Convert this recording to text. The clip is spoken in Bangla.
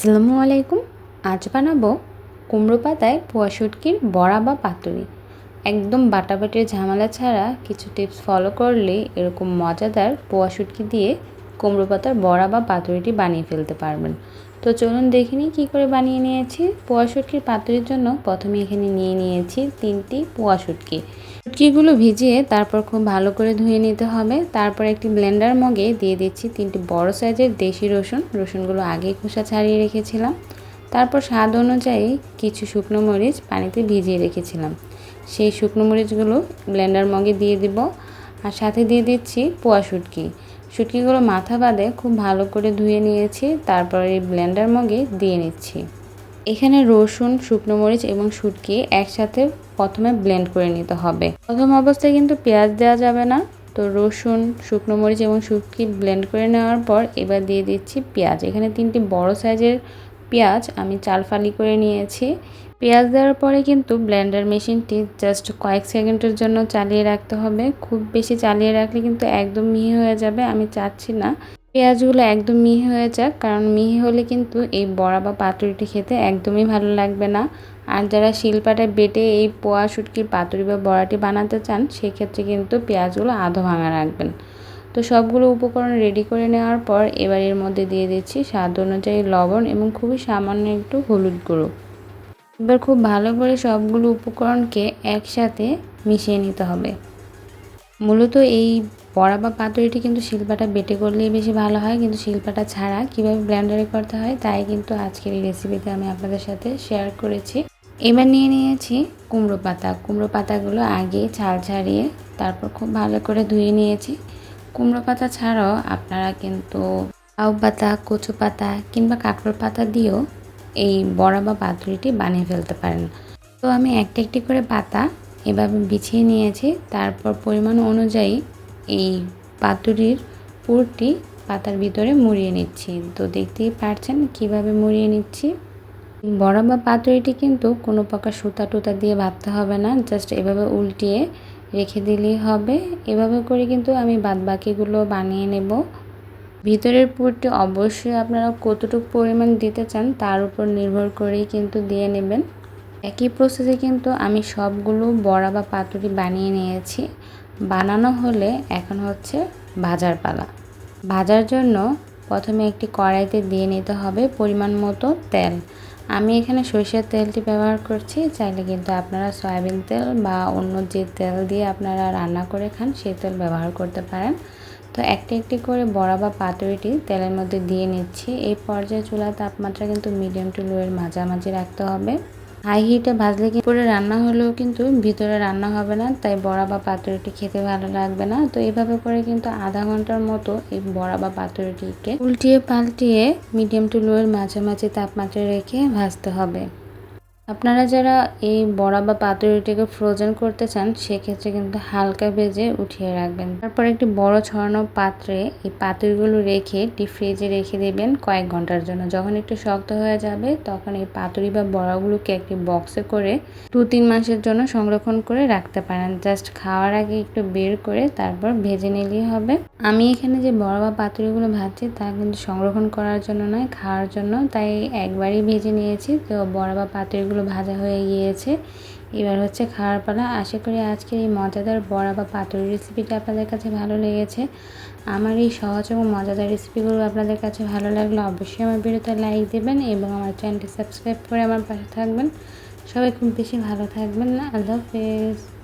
আসসালামু আলাইকুম। আজ বানাবো কুমড়ো পাতায় পোয়া শুটকির বড়া বা পাতুরি। একদম বাটাবাটির ঝামেলা ছাড়া কিছু টিপস ফলো করলেই এরকম মজাদার পোয়া শুটকি দিয়ে কুমড়ো পাতার বড়া বা পাতুরিটি বানিয়ে ফেলতে পারবেন। তো চলুন দেখে নিই কী করে বানিয়ে নিয়েছি। পোয়া শুটকির পাতুরির জন্য প্রথমে এখানে নিয়ে নিয়েছি তিনটি পোয়া শুটকি। শুটকিগুলো ভিজিয়ে তারপর খুব ভালো করে ধুয়ে নিতে হবে। তারপর একটি ব্লেন্ডার মগে দিয়ে দিচ্ছি তিনটি বড় সাইজের দেশি রসুন। রসুনগুলো আগেই খোসা ছাড়িয়ে রেখেছিলাম। তারপর স্বাদ অনুযায়ী কিছু শুকনো মরিচ পানিতে ভিজিয়ে রেখেছিলাম। সেই শুকনো মরিচগুলো ব্লেন্ডার মগে দিয়ে দিব। আর সাথে দিয়ে দিচ্ছি পোয়া শুটকি। শুটকিগুলো মাথা বাদে খুব ভালো করে ধুয়ে নিয়েছি। তারপর এই ব্লেন্ডার মগে দিয়ে নিচ্ছি। এখানে রসুন, শুকনো মরিচ এবং শুটকি একসাথে প্রথমে ব্লেন্ড করে নিতে হবে। প্রথম অবস্থায় কিন্তু পেঁয়াজ দেওয়া যাবে না। তো রসুন, শুকনো মরিচ এবং শুটকি ব্লেন্ড করে নেওয়ার পর এবার দিয়ে দিচ্ছি পেঁয়াজ। এখানে তিনটি বড় সাইজের পেঁয়াজ আমি চাল ফালি করে নিয়েছি। পেঁয়াজ দেওয়ার পরে কিন্তু ব্লেন্ডার মেশিনটি জাস্ট কয়েক সেকেন্ডের জন্য চালিয়ে রাখতে হবে। খুব বেশি চালিয়ে রাখলে কিন্তু একদম মিহি হয়ে যাবে, আমি চাচ্ছি না। পেঁয়াজগুলো একদম মিহি হয়ে যাক, কারণ মিহি হলে কিন্তু এই বড়া বা পাতুরিটি খেতে একদমই ভালো লাগবে না। আর যারা শিলপাটায় বেটে এই পোয়া শুটকির পাতুরি বা বড়াটি বানাতে চান, সেক্ষেত্রে কিন্তু পেঁয়াজগুলো আধো ভাঙা রাখবেন। তো সবগুলো উপকরণ রেডি করে নেওয়ার পর এবার এর মধ্যে দিয়ে দিচ্ছি স্বাদ অনুযায়ী লবণ এবং খুবই সামান্য একটু হলুদ গুঁড়ো। এবার খুব ভালো করে সবগুলো উপকরণকে একসাথে মিশিয়ে নিতে হবে। মূলত এই বড়া বা পাতুরিটি কিন্তু শিল্পাটা বেটে করলেই বেশি ভালো হয়, কিন্তু শিল্পাটা ছাড়া কীভাবে ব্লেন্ডারে করতে হয় তাই কিন্তু আজকের এই রেসিপিতে আমি আপনাদের সাথে শেয়ার করেছি। এবার নিয়ে নিয়েছি কুমড়ো পাতা। কুমড়ো পাতাগুলো আগে ছাল ছাড়িয়ে তারপর খুব ভালো করে ধুয়ে নিয়েছি। কুমড়ো পাতা ছাড়াও আপনারা কিন্তু লাউ পাতা, কচু পাতা কিংবা কাঁকড়োর পাতা দিয়েও এই বড়া বা পাতুরিটি বানিয়ে ফেলতে পারেন। তো আমি একটা একটি করে পাতা এভাবে বিছিয়ে নিয়েছি। তারপর পরিমাণ অনুযায়ী এই পাতুরির পুরটি পাতার ভিতরে মুড়িয়ে নিচ্ছি। তো দেখতেই পারছেন কীভাবে মুড়িয়ে নিচ্ছি। বড়া বা পাতুরিটি কিন্তু কোনো প্রকার সুতা টুতা দিয়ে ভাবতে হবে না। জাস্ট এভাবে উল্টিয়ে রেখে দিলেই হবে। এভাবে করে কিন্তু আমি বাদ বাকিগুলো বানিয়ে নেব। ভিতরের পুরটি অবশ্যই আপনারা কতটুকু পরিমাণ দিতে চান তার উপর নির্ভর করেই কিন্তু দিয়ে নেবেন। একই প্রসেসে কিন্তু আমি সবগুলো বড়া বা পাতুরি বানিয়ে নিয়েছি। বানানো হলে এখন হচ্ছে ভাজার পালা। ভাজার জন্য প্রথমে একটি কড়াইতে দিয়ে নিতে হবে পরিমাণ মতো তেল। আমি এখানে সরিষার তেলটি ব্যবহার করছি, চাইলে কিন্তু আপনারা সয়াবিন তেল বা অন্য যে তেল দিয়ে আপনারা রান্না করে খান, সেই তেল ব্যবহার করতে পারেন। তো একটি একটি করে বড়া বা পাতুরিটি তেলের মধ্যে দিয়ে নিচ্ছি। এই পর্যায়ে চুলার তাপমাত্রা কিন্তু মিডিয়াম টু লোয়ের মাঝামাঝি রাখতে হবে। হাই হিটে ভাজলে কি করে রান্না হলেও কিন্তু ভিতরে রান্না হবে না, তাই বড়া বা পাতুরিটি খেতে ভালো লাগবে না। তো এভাবে করে কিন্তু আধা ঘণ্টার মতো এই বড়া বা পাতুরিটিকে উল্টিয়ে পাল্টিয়ে মিডিয়াম টু লোয়ের মাঝে তাপমাত্রায় রেখে ভাজতে হবে। আপনারা যারা এই বড়া বা পাতুরিটিকে ফ্রোজেন করতে চান, সেক্ষেত্রে কিন্তু হালকা ভেজে উঠিয়ে রাখবেন। তারপর একটি বড় ছড়ানো পাত্রে এই পাতুরিগুলো রেখে ডিপ ফ্রিজে রেখে দেবেন কয়েক ঘণ্টার জন্য। যখন একটু শক্ত হয়ে যাবে, তখন এই পাতুরি বা বড়াগুলোকে একটি বক্সে করে দু তিন মাসের জন্য সংরক্ষণ করে রাখতে পারেন। জাস্ট খাওয়ার আগে একটু বের করে তারপর ভেজে নিলেই হবে। আমি এখানে যে বড়া বা পাতুরিগুলো ভাজছি, তা কিন্তু সংরক্ষণ করার জন্য নয়, খাওয়ার জন্য। তাই একবারই ভেজে নিয়েছি। তো বড়া বা পাতুরিগুলো ভাজা হয়ে গিয়েছে। এবার হচ্ছে খাওয়ার পালা। আশা করি আজকের এই মজাদার বড়া বা পাতুরি রেসিপিটা আপনাদের কাছে ভালো লেগেছে। আমার এই সহজ এবং মজাদার রেসিপিগুলো আপনাদের কাছে ভালো লাগলে অবশ্যই আমার ভিডিওতে লাইক দেবেন এবং আমার চ্যানেলটি সাবস্ক্রাইব করে আমার পাশে থাকবেন। সবাই খুব বেশি ভালো থাকবেন আল্লাহ হাফেজ।